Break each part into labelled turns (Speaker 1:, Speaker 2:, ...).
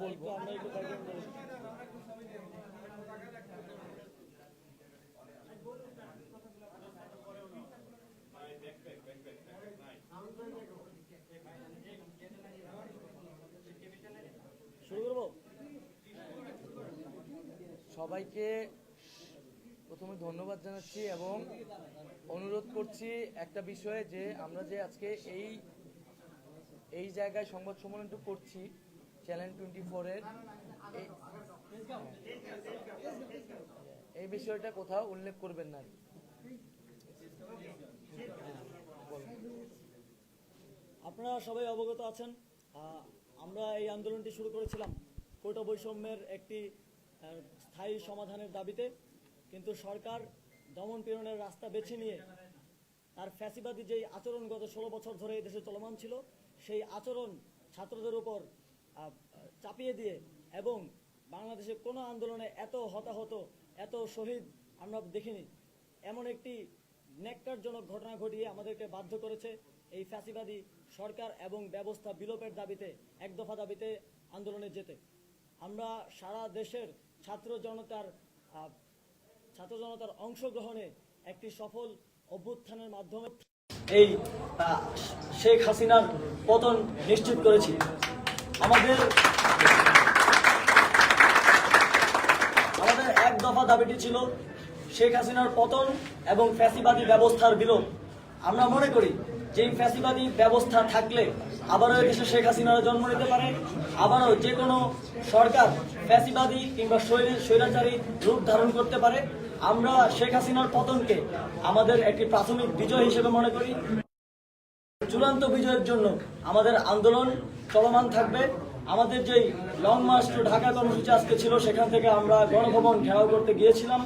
Speaker 1: বলব, আমরা একটু। শুরু করব
Speaker 2: সবাইকে প্রথমে ধন্যবাদ জানাচ্ছি এবং অনুরোধ করছি একটা বিষয়ে যে আমরা যে আজকে এই এই জায়গায় সংবাদ সম্মেলনটা করছি চ্যানেল টোয়েন্টি ফোরের এই বিষয়টা কোথাও উল্লেখ করবেন না।
Speaker 1: আপনারা সবাই অবগত আছেন আমরা এই আন্দোলনটি শুরু করেছিলাম কোটা বৈষম্যের একটি স্থায়ী সমাধানের দাবিতে, কিন্তু সরকার দমন পীড়নের রাস্তা বেছে নিয়ে তার ফ্যাসিবাদী যেই আচরণ গত ষোলো বছর ধরে দেশে চলমান ছিল, সেই আচরণ ছাত্রদের উপর চাপিয়ে দিয়ে এবং বাংলাদেশে কোনো আন্দোলনে এত হতাহত, এত শহীদ আমরা দেখিনি। এমন একটি ন্যাক্কারজনক ঘটনা ঘটিয়ে আমাদেরকে বাধ্য করেছে এই ফ্যাসিবাদী সরকার এবং ব্যবস্থা বিলোপের দাবিতে, এক দফা দাবিতে আন্দোলনে যেতে। আমরা সারা দেশের ছাত্র জনতার ছাত্র জনতার অংশগ্রহণে একটি সফল অভ্যুত্থানের মাধ্যমে এই শেখ হাসিনার পতন নিশ্চিত করেছি। আমাদের আমাদের এক দফা দাবিটি ছিল শেখ হাসিনার পতন এবং ফ্যাসিবাদী ব্যবস্থার বিলোপ। আমরা মনে করি যে ফ্যাসিবাদী ব্যবস্থা থাকলে আবারও দেশে শেখ হাসিনার জন্ম নিতে পারে, আবারও যে কোনো সরকার ফ্যাসিবাদী কিংবা স্বৈর- স্বৈরাচারী রূপ ধারণ করতে পারে। আমরা শেখ হাসিনার পতনকে আমাদের একটি প্রাথমিক বিজয় হিসেবে মনে করি। চূড়ান্ত বিজয়ের জন্য আমাদের আন্দোলন চলমান থাকবে। আমাদের যেই লং মার্চ টু ঢাকা কর্মসূচি আজকে ছিল, সেখান থেকে আমরা গণভবন ঘেরাও করতে গিয়েছিলাম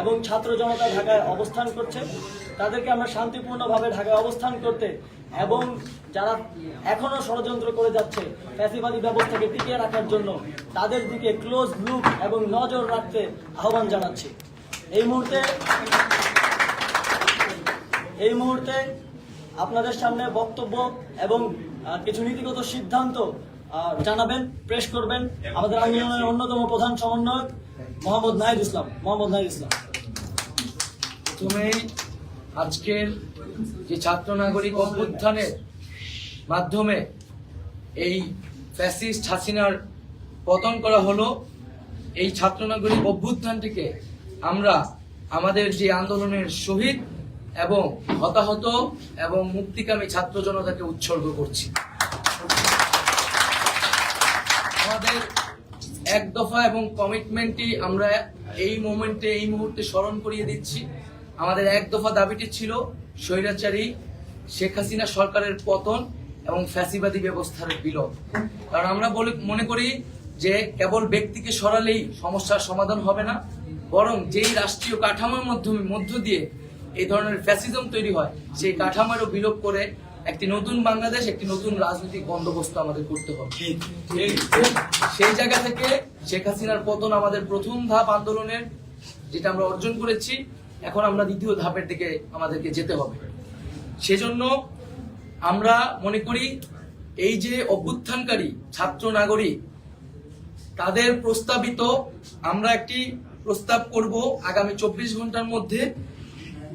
Speaker 1: এবং ছাত্র জনতা ঢাকায় অবস্থান করছে। তাদেরকে আমরা শান্তিপূর্ণভাবে ঢাকায় অবস্থান করতে এবং যারা এখনও ষড়যন্ত্র করে যাচ্ছে ফ্যাসিবাদী ব্যবস্থাকে টিকিয়ে রাখার জন্য, তাদের দিকে ক্লোজ লুক এবং নজর রাখতে আহ্বান জানাচ্ছি। এই মুহূর্তে এই মুহূর্তে আপনাদের সামনে বক্তব্য এবং কিছু নীতিগত সিদ্ধান্ত জানাবেন প্রেস করবেন আমাদের আন্দোলনের অন্যতম প্রধান সমন্বয়ক মোহাম্মদ নাহিদ ইসলাম। মোহাম্মদ নাহিদ ইসলাম।
Speaker 2: প্রথমে আজকের যে ছাত্র নাগরিক অভ্যুত্থানের মাধ্যমে এই ফ্যাসিস্ট হাসিনার পতন করা হলো, এই ছাত্র নাগরিক অভ্যুত্থানটিকে আমরা আমাদের যে আন্দোলনের শহীদ এবং হতাহত এবং মুক্তিকামী ছাত্র জনতাকে উৎসর্গ করছি। আমাদের এক দফা এবং কমিটমেন্টটি আমরা এই মোমেন্টে এই মুহূর্তে স্মরণ করিয়ে দিচ্ছি। আমাদের এক দফা দাবিটি ছিল স্বৈরাচারী শেখ হাসিনা সরকারের পতন এবং ফ্যাসিবাদী ব্যবস্থার বিলোপ। কারণ আমরা বলে, মনে করি যে কেবল ব্যক্তিকে সরালেই সমস্যার সমাধান হবে না, বরং যেই রাষ্ট্রীয় কাঠামোর মাধ্যমে, মধ্য দিয়ে এই ধরনের ফ্যাসিজম তৈরি হয় সেই কাঠামোরও বিলোপ করে একটি নতুন বাংলাদেশ একটি নতুন রাজনৈতিক বন্দোবস্ত আমাদের করতে হবে। সেই জায়গা থেকে শেখ হাসিনার পতন আমাদের প্রথম ধাপ আন্দোলনের যেটা আমরা অর্জন করেছি এখন আমরা দ্বিতীয় ধাপের দিকে আমাদেরকে যেতে হবে। সেজন্য আমরা মনে করি এই যে অভ্যুত্থানকারী ছাত্র নাগরিক তাদের প্রস্তাবিত আমরা একটি প্রস্তাব করব আগামী চব্বিশ ঘণ্টার মধ্যে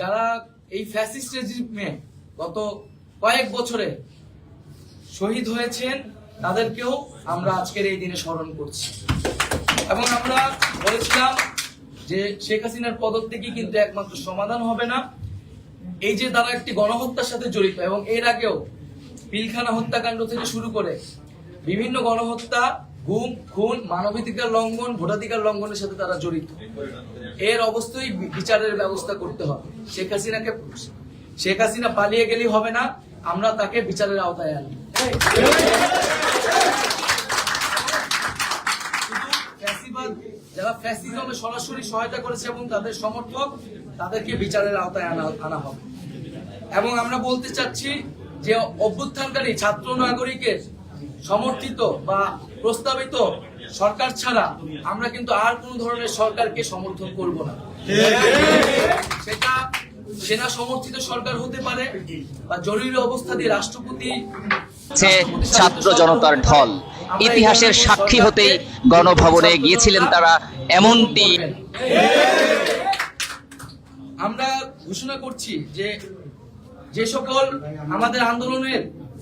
Speaker 2: যারা এই ফ্যাসিস্ট রেজিমে গত কয়েক বছরে শহীদ হয়েছেন, তাদেরকেও আমরা আজকের এই দিনে স্মরণ করছি। এবং আমরা বলেছিলাম যে শেখ হাসিনার পদত্যাগই কিন্তু একমাত্র সমাধান হবে না। এই যে তারা একটি গণহত্যার সাথে জড়িত এবং এর আগেও পিলখানা হত্যাকাণ্ড থেকে শুরু করে বিভিন্ন গণহত্যা গুম, খুন, মানবাধিকার লঙ্ঘন, ভোটাধিকার লঙ্ঘনের সাথে তারা জড়িত। এর বি- বিচারের ব্যবস্থা করতে হবে। শেখ হাসিনাকে শেখ হাসিনা পালিয়ে গেলেই হবে না, আমরা তাকে বিচারের আওতায় আনি যারা ফ্যাসিজমে সরাসরি সহায়তা করেছে এবং তাদের সমর্থক, তাদেরকে বিচারের আওতায় আনা আনা হবে। এবং আমরা বলতে চাচ্ছি যে অভ্যুত্থানকারী ছাত্র নাগরিকের সমর্থিত বা প্রস্তাবিত সরকার ছাড়া আমরা কিন্তু আর কোন ধরনের সরকারকে সমর্থন করব না। সেটা সেনা সমর্থিত সরকার হতে পারে বা জরুরি অবস্থা দিয়ে রাষ্ট্রপতি
Speaker 3: ছাত্র জনতার ঢল। ইতিহাসের সাক্ষী হতেই গণভবনে গিয়েছিলেন তারা। এমনটি
Speaker 2: আমরা ঘোষণা করছি যে যে সকল আমাদের আন্দোলনের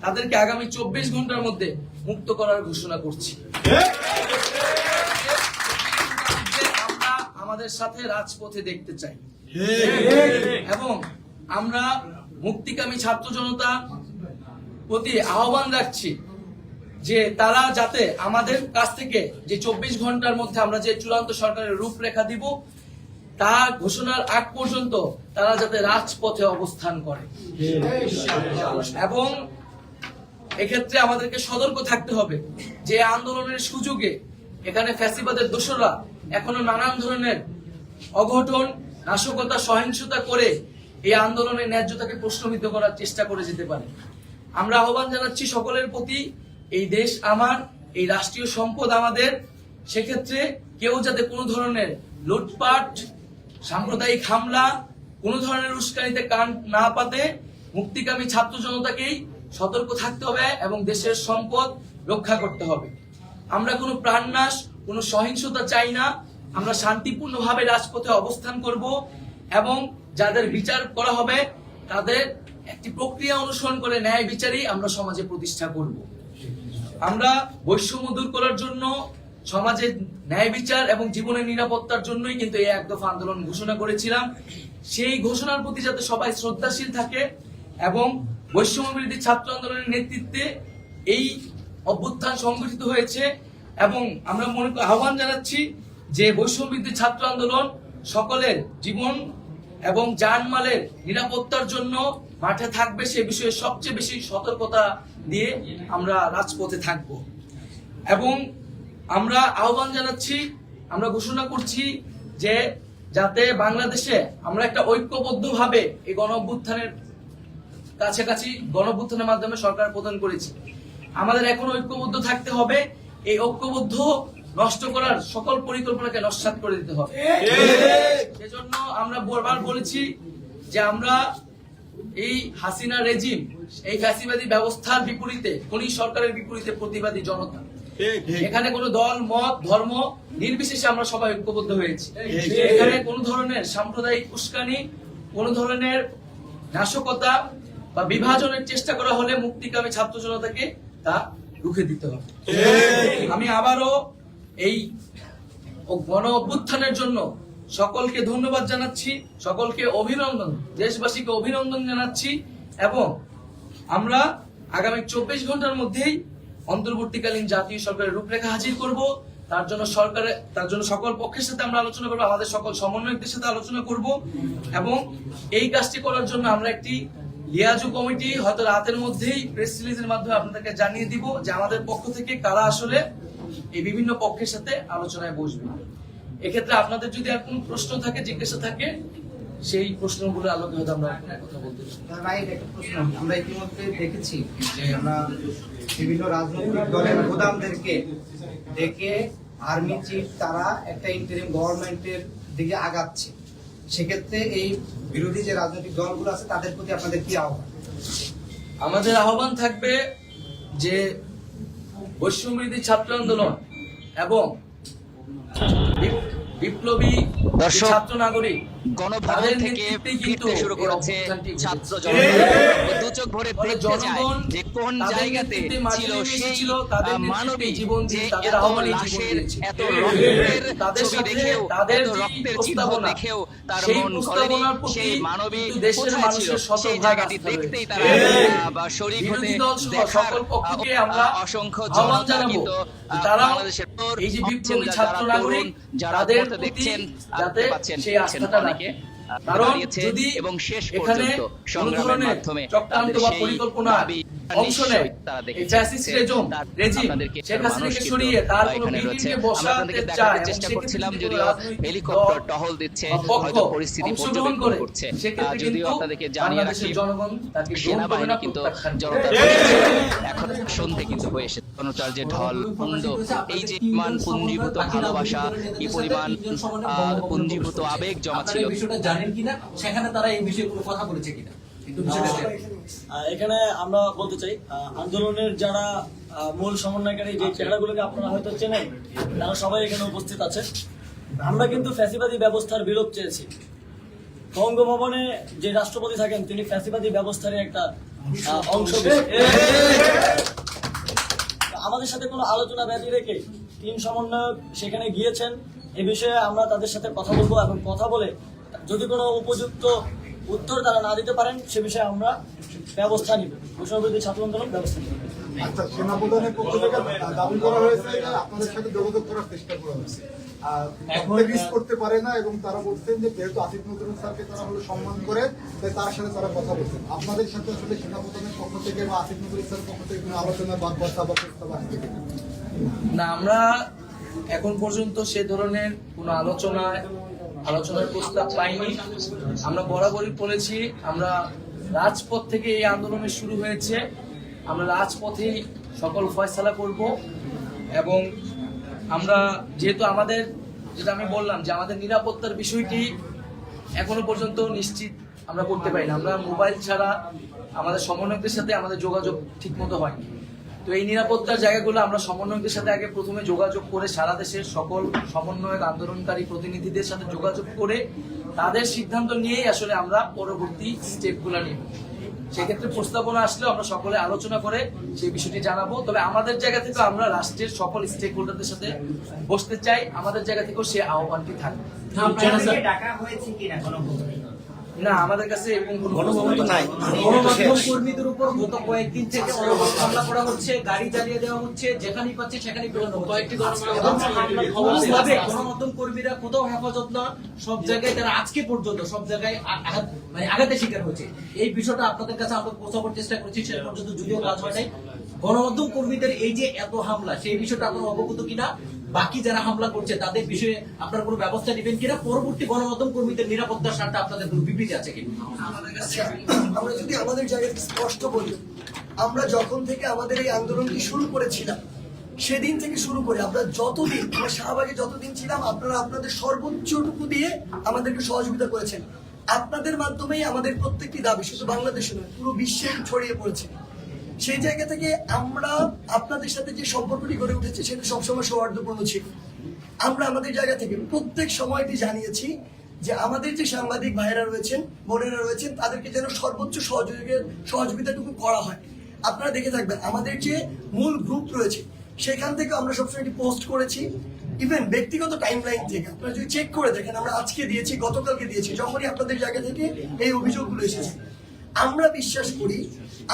Speaker 2: তাদেরকে আগামী চব্বিশ ঘণ্টার মধ্যে মুক্ত করার ঘোষণা করছি। আমরা আমাদের সাথে রাজপথে দেখতে চাই। এবং আমরা মুক্তিকামী ছাত্র জনতা প্রতি আহ্বান রাখছি যে তারা যাতে আমাদের কাছ থেকে যে চব্বিশ ঘণ্টার মধ্যে আমরা যে চূড়ান্ত সরকারের রূপরেখা দিব তা ঘোষণার আগ পর্যন্ত তারা যাতে রাজপথে অবস্থান করে। এবং এক্ষেত্রে আমাদেরকে সতর্ক থাকতে হবে যে আন্দোলনের সুযোগে এখানে ফ্যাসিবাদের দোষরা এখনও নানান ধরনের অঘটন, নাশকতা, সহিংসতা করে এই আন্দোলনের ন্যায্যতাকে প্রশ্নবিদ্ধ করার চেষ্টা করে যেতে পারে। আমরা আহ্বান জানাচ্ছি সকলের প্রতি, এই দেশ আমার, এই রাষ্ট্রীয় সম্পদ আমাদের। সেক্ষেত্রে কেউ যাতে কোনো ধরনের লুটপাট, সাম্প্রদায়িক হামলা, কোনো ধরনের উস্কানিতে কান না পাতে, মুক্তিকামী ছাত্র জনতাকেই সতর্ক থাকতে হবে এবং দেশের সম্পদ রক্ষা করতে হবে। আমরা কোনো প্রাণনাশ, কোনো সহিংসতা চাই না। আমরা শান্তিপূর্ণভাবে রাজপথে অবস্থান করব এবং যাদের বিচার করা হবে, তাদের একটি প্রক্রিয়া অনুসরণ করে ন্যায় বিচারই আমরা সমাজে প্রতিষ্ঠা করব। আমরা বৈষম্য দূর করার জন্য সমাজে ন্যায় বিচার এবং জীবনের নিরাপত্তার জন্যই কিন্তু এই এক দফা আন্দোলন ঘোষণা করেছিলাম। সেই ঘোষণার প্রতি যাতে সবাই শ্রদ্ধাশীল থাকে এবং বৈষম্য বিরোধী ছাত্র আন্দোলনের নেতৃত্বে এই অভ্যুত্থান সংগঠিত হয়েছে এবং আমরা মনে করি- আহ্বান জানাচ্ছি যে বৈষম্য বিরোধী ছাত্র আন্দোলন সকলের জীবন এবং জানমালের নিরাপত্তার জন্য মাঠে থাকবে সে বিষয়ে সবচেয়ে বেশি সতর্কতা দিয়ে আমরা রাজপথে থাকব। এবং আমরা আহ্বান জানাচ্ছি, আমরা ঘোষণা করছি যে যাতে বাংলাদেশে আমরা একটা ঐক্যবদ্ধভাবে এই গণ অভ্যুত্থানের কাছাকাছি গণভ্যুত্থানের মাধ্যমে সরকার প্রদান করেছি। আমাদের এখন ঐক্যবদ্ধ থাকতে হবে। এই ঐক্যবদ্ধ নষ্ট করার সকল পরিকল্পনাকে নস্বাত করে দিতে হবে। সেজন্য আমরা বারবার বলেছি যে আমরা এই হাসিনা রেজিম, এই ফ্যাসিবাদী ব্যবস্থার বিপরীতে কোন সরকারের বিপরীতে প্রতিবাদী জনতা। এখানে কোনো দল, মত, ধর্ম নির্বিশেষে আমরা সবাই ঐক্যবদ্ধ হয়েছি। এখানে কোন ধরনের সাম্প্রদায়িক উস্কানি, কোনো ধরনের নাশকতা বা বিভাজনের চেষ্টা করা হলে মুক্তিকামী ছাত্র জনতাকে তা রুখে দিতে হবে। আমি আবারও এই গণ অভ্যুত্থানের জন্য সকলকে ধন্যবাদ জানাচ্ছি সকলকে অভিনন্দন দেশবাসীকে অভিনন্দন জানাচ্ছি এবং আমরা আগামী চব্বিশ ঘণ্টার মধ্যেই অন্তর্বর্তীকালীন জাতীয় সরকারের রূপরেখা হাজির করব। তার জন্য সরকারের তার জন্য সকল পক্ষের সাথে আমরা আলোচনা করব আমাদের সকল সমন্বয়কদের সাথে আলোচনা করব এবং এই কাজটি করার জন্য আমরা একটি লিয়াজু কমিটি হয়তো রাতের মধ্যেই প্রেস রিলিজের মাধ্যমে আপনাদেরকে জানিয়ে দিব যে আমাদের পক্ষ থেকে কারা আসলে এই বিভিন্ন পক্ষের সাথে আলোচনায় বসবে। এক্ষেত্রে আপনাদের যদি আর কোনো প্রশ্ন থাকে, জিজ্ঞাসা থাকে, সেই প্রশ্নগুলো আলোকে হয়তো আমরা কথা বলতে
Speaker 4: প্রশ্ন। আমরা ইতিমধ্যে দেখেছি যে আমরা বিভিন্ন রাজনৈতিক দলের প্রধানদেরকে ডেকে আর্মি চিফ তারা একটা ইন্টারিম গভর্নমেন্টের দিকে আগাচ্ছে। সেক্ষেত্রে এই বিরোধী যে রাজনৈতিক দলগুলো আছে তাদের প্রতি আপনাদের কি আহ্বান?
Speaker 2: আমাদের আহ্বান থাকবে যে বৈষম্যবিধি ছাত্র আন্দোলন এবং বিপ- বিপ্লবী ছাত্র নাগরিক
Speaker 3: গণভবন থেকে ফিরতে শুরু করেছে ছাত্র। দু চোখ ভরে দেখতে চায় যে কোন জায়গাতে ছিল সেই মানবিক
Speaker 2: জীবন
Speaker 3: যে এত লাশের এত রক্তের ছবি দেখেও এত রক্তের চিহ্ন দেখেও তার মন সেই মানবিক কোথায় ছিল? সেই জায়গাটি দেখতেই তারা বা শরীর হতে দেখার অসংখ্য জনতা কিন্তু বাংলাদেশের
Speaker 2: এই যে বিপ্লবী
Speaker 3: যারা
Speaker 2: ছাত্র নাগরিক
Speaker 3: দেখছেন
Speaker 2: যাতে সেই আস্থাটা রাখে কারণ যদি
Speaker 3: এবং শেষ
Speaker 2: এখানে
Speaker 3: পর্যন্ত সংগ্রামের মাধ্যমে
Speaker 2: চক্রান্ত বা পরিকল্পনা অংশ নেয়। এই ফ্যাসিস্ট রেজম রেজিম শেখ হাসিনাকে সরিয়ে তার কোনো মিটিংকে বসাতে চায়
Speaker 3: চেষ্টা করছিলাম যদিও হেলিকপ্টার টহল দিচ্ছে হয়তো পরিস্থিতি পর্যবেক্ষণ করছে।
Speaker 2: সেক্ষেত্রে
Speaker 3: যদিও
Speaker 2: কিন্তু
Speaker 3: আপনাদেরকে জানিয়ে রাখি
Speaker 2: জনগণ তাকে
Speaker 3: সেনাবাহিনী কিন্তু। জনতার এখন সন্ধে কিন্তু হয়ে এসেছে। জনতার যে ঢল পুঞ্জ এই যে পরিমাণ পুঞ্জীভূত ভালোবাসা কি পরিমাণ পুঞ্জীভূত আবেগ জমা ছিল।
Speaker 5: বিষয়টা জানেন কিনা? সেখানে তারা এই বিষয়ে কোনো কথা বলেছে কিনা? কিন্তু বিষয়টা
Speaker 1: এখানে আমরা বলতে চাই আন্দোলনের যারা মূল সমন্বয়কারী যে চেহারাগুলোকে আপনারা হয়তো চেনেন তারা সবাই এখানে উপস্থিত আছে আমরা কিন্তু ফ্যাসিবাদী ব্যবস্থার বিলোপ চেয়েছি। বঙ্গভবনে যে রাষ্ট্রপতি থাকেন তিনি ফ্যাসিবাদী ব্যবস্থারই একটা অংশ। আমাদের সাথে কোনো আলোচনা ব্যাধি রেখে তিন সমন্বয়ক সেখানে গিয়েছেন। এ বিষয়ে আমরা তাদের সাথে কথা বলব। এবং কথা বলে যদি কোনো উপযুক্ত উত্তর তারা না দিতে পারেন সে বিষয়ে আমরা ব্যবস্থা নিব। বৈষম্যবিরোধী ছাত্র আন্দোলন ব্যবস্থা নিব।
Speaker 6: আচ্ছা সেনাপ্রধানের পক্ষ থেকে দাবি করা হয়েছে আপনাদের সাথে যোগাযোগ করার চেষ্টা করা হয়েছে। আর এখন রিস করতে পারে না এবং তারা বলছেন যে যেহেতু আসিফ নজরুল স্যারকে তারা হলো সম্মান করে তাই তার সাথে তারা কথা বলছেন আপনাদের সাথে আসলে সেনাপ্রধানের পক্ষ থেকে বা আসিফ নজরুল স্যারের পক্ষ থেকে কোনো আলোচনা বা প্রস্তাব
Speaker 2: না আমরা এখন পর্যন্ত সে ধরনের কোনো আলোচনা আলোচনার প্রস্তাব পাইনি। আমরা বরাবরই বলেছি, আমরা রাজপথ থেকে এই আন্দোলনের শুরু হয়েছে। আমরা রাজপথেই সকল ফয়সালা করব এবং আমরা যেহেতু আমাদের, যেটা আমি বললাম যে আমাদের নিরাপত্তার বিষয়টি এখনও পর্যন্ত নিশ্চিত আমরা করতে পারি না। আমরা মোবাইল ছাড়া আমাদের সমন্বয়কদের সাথে আমাদের যোগাযোগ ঠিক মতো হয়নি। তো এই নিরাপত্তার জায়গাগুলো আমরা সমন্বয়কদের সাথে আগে প্রথমে যোগাযোগ করে সারা দেশের সকল সমন্বয়ক আন্দোলনকারী প্রতিনিধিদের সাথে যোগাযোগ করে তাদের সিদ্ধান্ত নিয়েই আসলে আমরা পরবর্তী স্টেপগুলো নিব। সেক্ষেত্রে প্রস্তাবনা আসলে আমরা সকলে আলোচনা করে সেই বিষয়টি জানাব। তবে আমাদের জায়গা থেকে আমরা রাষ্ট্রের সকল স্টেক হোল্ডারদের সাথে বসতে চাই। আমাদের জায়গা থেকেও সে আহ্বানটি থাকবে। না আমাদের কাছে এরকম কোনো গণভবন নাই।
Speaker 5: গণমাধ্যম কর্মীদের উপর গত কয়েকদিন থেকে অনবরত হামলা করা হচ্ছে গাড়ি জ্বালিয়ে দেওয়া হচ্ছে যেখানেই পাচ্ছে সেখানেই পেলানো হচ্ছে। কয়েকটি গণমাধ্যম কর্মীরা কোথাও হেফাজত না সব জায়গায় তারা আজকে পর্যন্ত সব জায়গায় আঘাত মানে আঘাতের শিকার হচ্ছে এই বিষয়টা আপনাদের কাছে আমরা পৌঁছাবার চেষ্টা করছি পর্যন্ত যদিও কাজ হয় নাই। গণমাধ্যম কর্মীদের এই যে এত হামলা সেই বিষয়টা আপনারা অবগত কিনা? বাকি যারা হামলা করছে, তাদের বিষয়ে আপনারা কোনো ব্যবস্থা নেবেন কিনা? পরবর্তী গণমাধ্যম কর্মীদের নিরাপত্তার স্বার্থে আপনাদের কোনো বিবৃতি আছে কিনা?
Speaker 7: আমরা যদি আমাদের জায়গায় স্পষ্ট বলি, আমরা যখন থেকে আমাদের এই আন্দোলনটি শুরু করেছিলাম, সেদিন থেকে শুরু করে আমরা যতদিন, আমরা শাহবাগে যতদিন ছিলাম, আপনারা আপনাদের সর্বোচ্চটুকু দিয়ে আমাদেরকে সহযোগিতা করেছেন। আপনাদের মাধ্যমেই আমাদের প্রত্যেকটি দাবি শুধু বাংলাদেশে নয়, পুরো বিশ্বে ছড়িয়ে পড়েছে। সেই জায়গা থেকে আমরা আপনাদের সাথে যে সম্পর্কটি গড়ে উঠেছে, সেটা সবসময় সৌহার্দ্যপূর্ণ ছিল। আমরা আমাদের জায়গা থেকে প্রত্যেক সময়টি জানিয়েছি যে আমাদের যে সাংবাদিক ভাইয়েরা রয়েছেন, বোনেরা রয়েছেন, তাদেরকে যেন সর্বোচ্চ সহযোগের সহযোগিতাটুকু করা হয়। আপনারা দেখে থাকবেন, আমাদের যে মূল গ্রুপ রয়েছে, সেখান থেকে আমরা সবসময় এটি পোস্ট করেছি। ইভেন ব্যক্তিগত টাইম লাইন থেকে, আপনারা যদি চেক করে দেখেন, আমরা আজকে দিয়েছি, গতকালকে দিয়েছি, যখনই আপনাদের জায়গা থেকে এই অভিযোগগুলো এসেছে। আমরা বিশ্বাস করি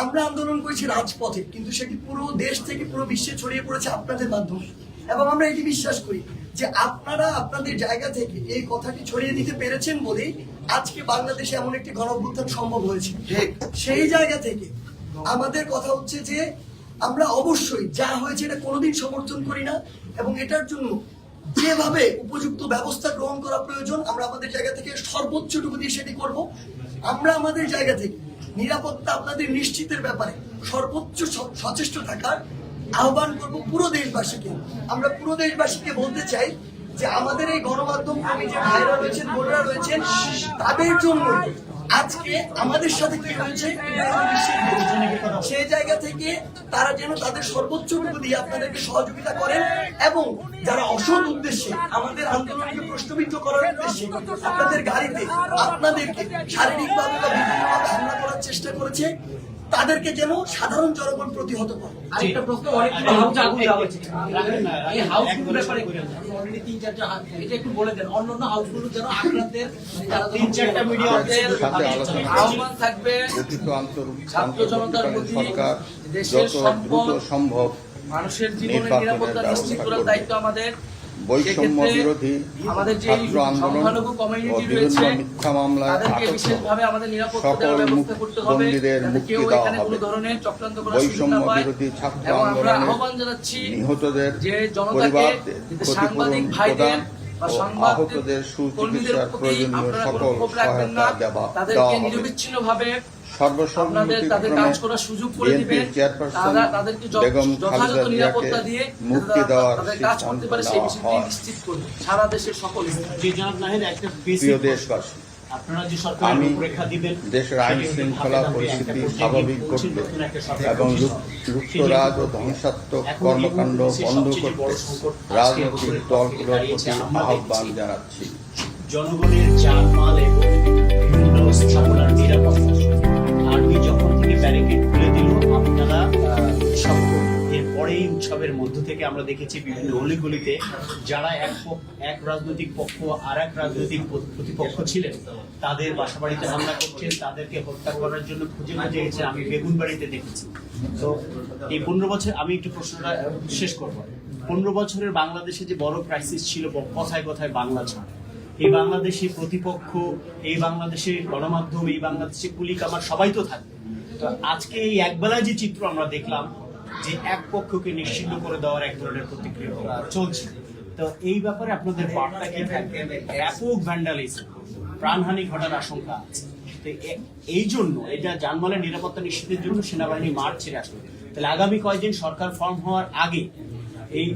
Speaker 7: আমরা আন্দোলন করেছি রাজপথে কিন্তু সেটি পুরো দেশ থেকে পুরো বিশ্বে ছড়িয়ে পড়েছে আপনাদের মাধ্যমে। এবং আমরা এটি বিশ্বাস করি যে আপনারা আপনাদের জায়গা থেকে এই কথাটি ছড়িয়ে দিতে পেরেছেন বলেই আজকে বাংলাদেশে এমন একটি গণ অভ্যুত্থান সম্ভব হয়েছে। সেই জায়গা থেকে আমাদের কথা হচ্ছে যে আমরা অবশ্যই যা হয়েছে এটা কোনোদিন সমর্থন করি না এবং এটার জন্য যেভাবে উপযুক্ত ব্যবস্থা গ্রহণ করা প্রয়োজন আমরা আমাদের জায়গা থেকে সর্বোচ্চটুকু দিয়ে সেটি করব। আমরা আমাদের জায়গা থেকে নিরাপত্তা আপনাদের নিশ্চিতের ব্যাপারে সর্বোচ্চ সচেষ্ট থাকার আহ্বান করব পুরো দেশবাসীকে। আমরা পুরো দেশবাসীকে বলতে চাই যে আমাদের এই গণমাধ্যম কর্মী যে ভাইরা রয়েছেন, বোনরা রয়েছেন, তাদের জন্য আজকে আমাদের সাথে কি হয়েছে। সেই জায়গা থেকে তারা যেন তাদের সর্বোচ্চটুকু দিয়ে আপনাদেরকে সহযোগিতা করেন এবং যারা অসৎ উদ্দেশ্যে আমাদের আন্দোলনকে প্রশ্নবিদ্ধ করার উদ্দেশ্যে আপনাদের গাড়িতে আপনাদেরকে শারীরিকভাবে বা বিভিন্নভাবে হামলা করার চেষ্টা করেছে তাদেরকে যেন সাধারণ জনগণ প্রতিহত করে।
Speaker 5: আরেকটা প্রশ্ন অনেকগুলো হাউস আগুন দেওয়া হয়েছে এই হাউসগুলোর ব্যাপারে অলরেডি তিন চারটা এটা একটু বলে দেন। অন্য অন্য হাউসগুলো যেন আক্রান্তের মানে তিন চারটা
Speaker 2: আমাদের আহ্বান থাকবে। ছাত্র জনতার প্রতি দেশের সম্পদ
Speaker 8: সম্ভব
Speaker 2: মানুষের জীবনের নিরাপত্তা নিশ্চিত করার দায়িত্ব আমাদের।
Speaker 8: বৈষম্য বিরোধী ছাত্র আন্দোলন ও বিভিন্ন মিথ্যা মামলায় সকল বন্দীদের মুক্তি দেওয়া হবে। বৈষম্য বিরোধী ছাত্র আন্দোলনে নিহতদের পরিবারদের ক্ষতিপূরণ প্রদান আহতদের সুচিকিৎসার প্রয়োজনীয় সকল সহায়তা দেওয়া হবে।
Speaker 2: আপনাদের তাদের কাজ করার সুযোগ করে দিবেন। তারা তাদেরকে যথাযথ নিরাপত্তা দিয়ে
Speaker 8: মুক্তি দেওয়ার
Speaker 2: তাদের কাজ করতে পারে সেই বিষয়টি নিশ্চিত করবে সারা দেশের সকল স্তরে।
Speaker 9: যে জনাব নাহিদ একটা
Speaker 8: প্রিয় দেশবাসী
Speaker 9: আপনারা যে সরকারের
Speaker 8: আমি দেশের আইন শৃঙ্খলা পরিস্থিতি স্বাভাবিক করতে এবং। লুপ্তরাজ ও ধ্বংসাত্মক কর্মকাণ্ড বন্ধ করতে রাজনৈতিক দলগুলোর প্রতি আহ্বান জানাচ্ছি।
Speaker 9: জনগণের জানমাল এবং বিভিন্ন স্থাপনার নিরাপত্তা। ব্যারিকেড খুলে দিল। আপনারা উৎসব করলেন। এরপরেই উৎসবের মধ্য থেকে আমরা দেখেছি বিভিন্ন অলিগলিতে যারা এক এক রাজনৈতিক পক্ষ আর এক রাজনৈতিক প্রতিপক্ষ ছিলেন তাদের বাসা বাড়িতে হামলা করছেন তাদেরকে হত্যা করার জন্য খুঁজে খুঁজে গেছে আমি বেগুন বাড়িতে দেখেছি। তো এই পনেরো বছর আমি একটু প্রশ্নটা শেষ করব। পনেরো বছরের বাংলাদেশে যে বড় ক্রাইসিস ছিল কথায় কথায় বাংলা ছাড়। এই বাংলাদেশি প্রতিপক্ষ এই বাংলাদেশের গণমাধ্যম এই বাংলাদেশে কুলি কামার সবাই তো থাকবে। আজকে এই একবেলায় যে চিত্র আমরা দেখলাম, যে এক পক্ষকে নিশ্চিন্ন করে দেওয়ার এক ধরনের প্রতিক্রিয়া চলছে। তো এই ব্যাপারে আপনাদের বার্তা কি ব্যাপক ভ্যান্ডালিজম প্রাণহানি ঘটার আশঙ্কা আছে। এই জন্য এটা জানমালের নিরাপত্তা নিশ্চিতের জন্য সেনাবাহিনী মাঠ ছেড়ে আসবে। তাহলে আগামী কয়েকদিন সরকার ফর্ম হওয়ার আগে এই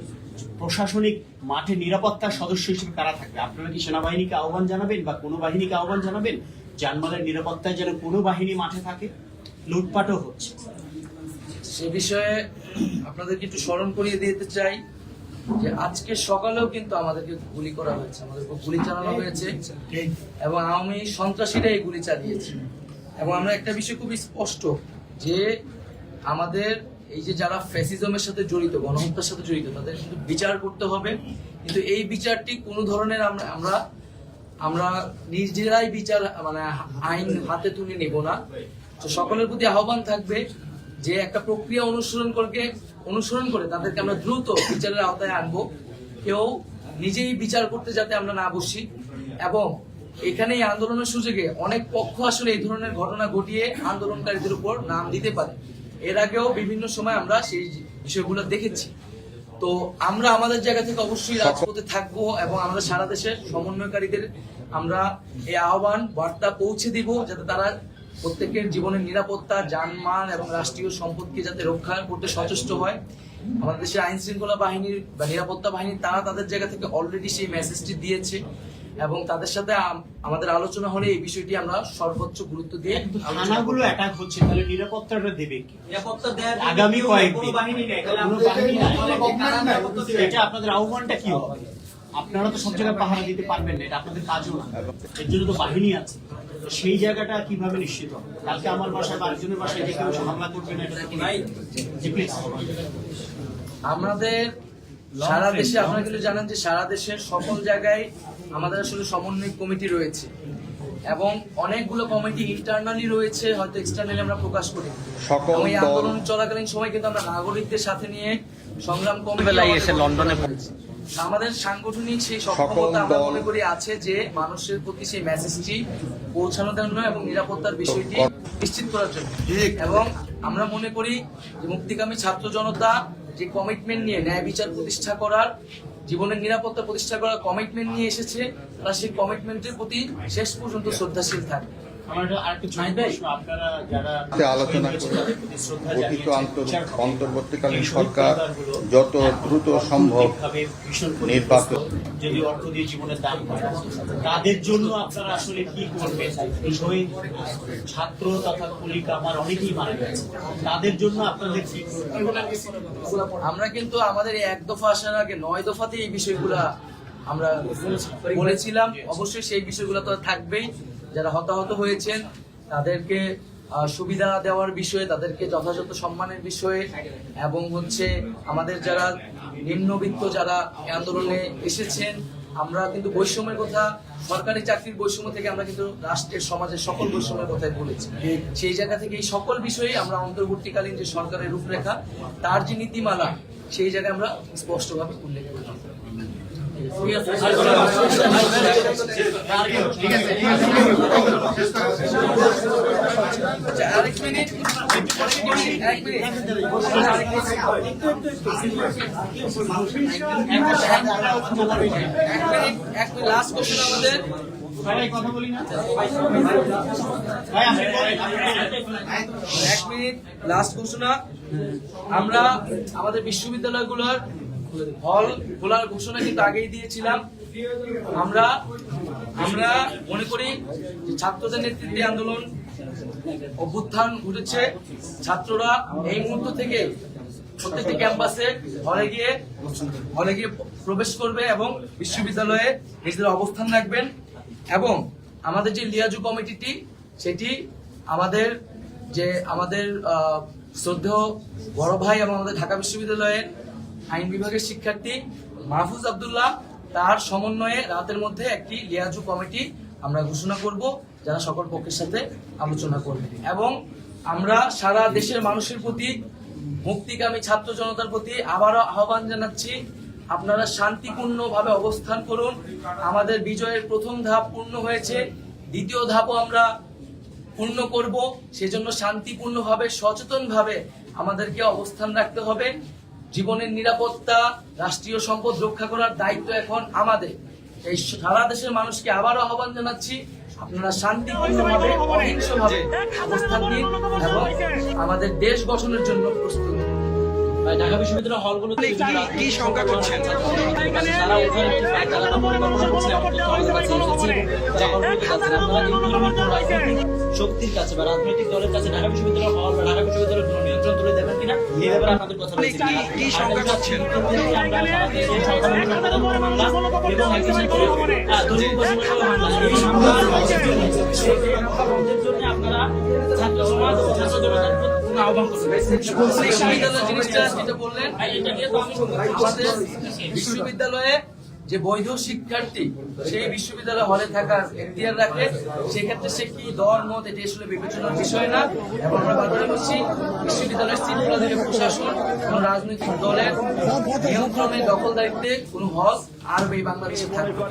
Speaker 9: প্রশাসনিক মাঠে নিরাপত্তার সদস্য হিসেবে কারা থাকবে? আপনারা কি সেনাবাহিনীকে আহ্বান জানাবেন বা কোনো বাহিনীকে আহ্বান জানাবেন? জানমালের নিরাপত্তায় যেন কোনো বাহিনী মাঠে থাকে? লুটপাটও হচ্ছে।
Speaker 2: সে বিষয়ে আপনাদেরকে একটু স্মরণ করিয়ে দিতে চাই যে আজকে সকালেও কিন্তু আমাদেরকে গুলি করা হয়েছে আমাদের উপর গুলি চালানো হয়েছে। এবং আওয়ামী সন্ত্রাসীরা এই গুলি চালিয়েছে। এবং আমরা একটা বিষয় খুব স্পষ্ট যে আমাদের এই যে যারা ফ্যাসিজমের সাথে জড়িত গণহত্যার সাথে জড়িত তাদের কিন্তু বিচার করতে হবে। কিন্তু এই বিচারটি কোনো ধরনের আমরা আমরা আমরা নিজেরাই বিচার মানে আইন হাতে তুলে নেব না। তো সকলের প্রতি আহ্বান থাকবে যে একটা প্রক্রিয়া অনুসরণ করে অনুসরণ করে তাদেরকে আমরা দ্রুত বিচারের আওতায় আনব। কেউ নিজেই বিচার করতে যাতে আমরা না বসি। এবং এখানে এই আন্দোলনের সুযোগে অনেক পক্ষ আসলে এই ধরনের ঘটনা ঘটিয়ে আন্দোলনকারীদের উপর নাম দিতে পারে। এর আগেও বিভিন্ন সময় আমরা সেই বিষয়গুলো দেখেছি। তো আমরা আমাদের জায়গা থেকে অবশ্যই রাজপথে থাকব এবং আমরা সারা দেশের সমন্বয়কারীদের আমরা এই আহ্বান বার্তা পৌঁছে দিব যাতে তারা প্রত্যেকের জীবনের নিরাপত্তা জানমাল এবং রাষ্ট্রীয় সম্পদকে যাতে রক্ষা করতে সচেষ্ট হয়। আমাদের দেশের আইন শৃঙ্খলা বাহিনীর বা নিরাপত্তা বাহিনী তারা তাদের জায়গা থেকে অলরেডি সেই মেসেজটি দিয়েছে এবং তাদের সাথে আমাদের আলোচনা হলে এই বিষয়টি আমরা সর্বোচ্চ গুরুত্ব দিয়ে
Speaker 9: থানাগুলো অ্যাটাক হচ্ছে তাহলে নিরাপত্তাটা দেবে কি?
Speaker 5: নিরাপত্তা দেওয়ার
Speaker 9: আগামী কয়েকদিন।
Speaker 5: কোনো বাহিনী নেই তাহলে
Speaker 9: কোনো বাহিনী নাই। এটা আপনাদের আহ্বানটা কি হবে? আপনারা তো সব জায়গায় পাহারা দিতে পারবেন না এটা আপনাদের কাজও না। এর জন্য তো বাহিনী আছে। সেই জায়গাটা কীভাবে নিশ্চিত কালকে আমার বাসায় বা আরেকজনের বাসায় যে কেউ হামলা করবে না এটা তো নাই। জি প্লিজ
Speaker 2: আমাদের সারা দেশে আপনারা কিন্তু জানেন যে সারা দেশের সকল জায়গায় আমাদের আসলে সমন্বয় কমিটি রয়েছে। এবং অনেকগুলো কমিটি ইন্টারনালি রয়েছে হয়তো এক্সটার্নালি আমরা প্রকাশ করি।
Speaker 8: সকল
Speaker 2: এই আন্দোলন চলাকালীন সময় কিন্তু আমরা নাগরিকদের সাথে নিয়ে সংগ্রাম কমিটি
Speaker 3: বেলায় এসে লন্ডনে
Speaker 2: আমাদের সাংগঠনিক সেই সক্ষমতা আমরা মনে করি আছে যে মানুষের প্রতি সেই মেসেজটি পৌঁছানোর জন্য এবং নিরাপত্তার বিষয়টি নিশ্চিত করার জন্য। এবং আমরা মনে করি যে মুক্তিকামী ছাত্র জনতা যে কমিটমেন্ট নিয়ে ন্যায় বিচার প্রতিষ্ঠা করার জীবনের নিরাপত্তা প্রতিষ্ঠা করার কমিটমেন্ট নিয়ে এসেছে তারা সেই কমিটমেন্টের প্রতি শেষ পর্যন্ত শ্রদ্ধাশীল থাকবে
Speaker 8: আলোচনা গঠিত। অন্তর্বর্তীকালীন সরকার যত দ্রুত সম্ভব নির্বাচন।
Speaker 9: যদি অর্থ দিয়ে জীবনের দাম তাদের জন্য আপনারা আসলে কি করবেন? শহীদ ছাত্র তথা কলিকা আমার অনেকেই মারা গেছে। তাদের জন্য আপনাদের কি
Speaker 2: আমরা কিন্তু আমাদের এই এক দফা আসার আগে নয় দফাতে এই বিষয়গুলা আমরা বলেছিলাম। অবশ্যই সেই বিষয়গুলো তো থাকবেই। যারা হতাহত হয়েছেন, তাদেরকে সুবিধা দেওয়ার বিষয়ে, তাদেরকে যথাযথ সম্মানের বিষয়ে এবং হচ্ছে আমাদের যারা নিম্নবিত্ত যারা আন্দোলনে এসেছেন, আমরা কিন্তু বৈষম্যের কথা, সরকারি চাকরির বৈষম্য থেকে আমরা কিন্তু রাষ্ট্রের, সমাজের সকল বৈষম্যের কথাই বলেছি। সেই জায়গা থেকে এই সকল বিষয়ে আমরা অন্তর্বর্তীকালীন যে সরকারের রূপরেখা, তার যে নীতিমালা, সেই জায়গায় আমরা স্পষ্টভাবে উল্লেখ করলাম। আমাদের
Speaker 9: কথা বলি।
Speaker 2: এক মিনিট লাস্ট আমরা আমাদের বিশ্ববিদ্যালয়গুলোর হল খোলার ঘোষণা কিন্তু আগেই দিয়েছিলাম। আমরা আমরা মনে করি ছাত্রদের নেতৃত্বে আন্দোলন অভ্যুত্থান ঘটেছে। ছাত্ররা এই মুহূর্ত থেকে প্রত্যেকটি ক্যাম্পাসে হলে গিয়ে হলে গিয়ে প্রবেশ করবে এবং বিশ্ববিদ্যালয়ে নিজেদের অবস্থান রাখবেন। এবং আমাদের যে লিয়াজু কমিটিটি, সেটি আমাদের যে আমাদের শ্রদ্ধেয় বড় ভাই এবং আমাদের ঢাকা বিশ্ববিদ্যালয়ের আইন বিভাগের শিক্ষার্থী মাহফুজ আব্দুল্লাহ, তার সমন্বয়ে রাতের মধ্যে একটি লিয়াজু কমিটি আমরা ঘোষণা করব, যারা সকল পক্ষের সাথে আলোচনা করবে। এবং আমরা সারা দেশের মানুষের প্রতি, মুক্তিকামী ছাত্র জনতার প্রতি আবারও আহ্বান জানাচ্ছি, আপনারা শান্তিপূর্ণভাবে অবস্থান করুন। আমাদের বিজয়ের প্রথম ধাপ পূর্ণ হয়েছে, দ্বিতীয় ধাপও আমরা পূর্ণ করব। সেজন্য শান্তিপূর্ণভাবে, সচেতনভাবে আমাদেরকে অবস্থান রাখতে হবে। জীবনের নিরাপত্তা রাষ্ট্রীয় সম্পদ রক্ষা করার দায়িত্ব এখন আমাদের। এই সারা দেশের মানুষকে আবারও আহ্বান জানাচ্ছি আপনারা শান্তিপূর্ণভাবে অহিংসভাবে অবস্থান নিন এবং আমাদের দেশ গঠনের জন্য প্রস্তুত
Speaker 5: ঢাকা বিশ্ববিদ্যালয় হলগুলোতে কি সংখ্যা করছেন? তারা ওখানে একটি ফাইল পরিকল্পনা করছে এমন তথ্য আমাদের কাছে এসেছে যারা হলগুলোতে যাচ্ছেন আপনারা এই ধরনের রাজনৈতিক শক্তির কাছে বা রাজনৈতিক দলের কাছে ঢাকা বিশ্ববিদ্যালয় হল বা ঢাকা বিশ্ববিদ্যালয়ের কোনো নিয়ন্ত্রণ তুলে দেবেন কিনা এই ব্যাপারে আপনাদের কথা কি হামলা এবং একই সাথে দলিল এই হামলা জন্য আপনারা ছাত্র সমাজ ও ছাত্র জনতার
Speaker 2: বিশ্ববিদ্যালয়ে যে বৈধ শিক্ষার্থী, সেই বিশ্ববিদ্যালয় হলে থাকার এখতিয়ার রাখে। সেক্ষেত্রে সে কি দল মত, এটি আসলে বিবেচনার বিষয় না। এবং আমরা বারবার বলছি, বিশ্ববিদ্যালয়ের শৃঙ্খলা থেকে প্রশাসন, কোন রাজনৈতিক দলের নিয়ন্ত্রণে দখলদারিত্বে কোন হল আর এই বাংলাদেশে থাকবে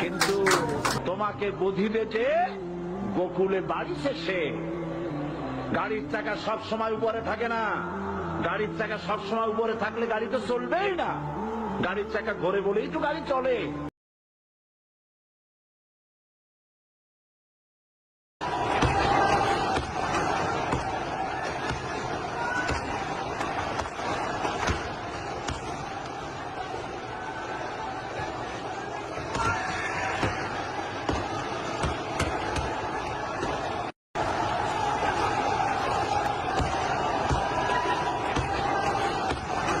Speaker 10: কিন্তু তোমাকে বুঝিবে যে গোকুলে বাড়ি সে গাড়ির চাকা সব সময় উপরে থাকে না। গাড়ির চাকা সব সময় উপরে থাকলে গাড়ি তো চলবেই না। গাড়ির চাকা ঘোরে বলেই তো গাড়ি চলে।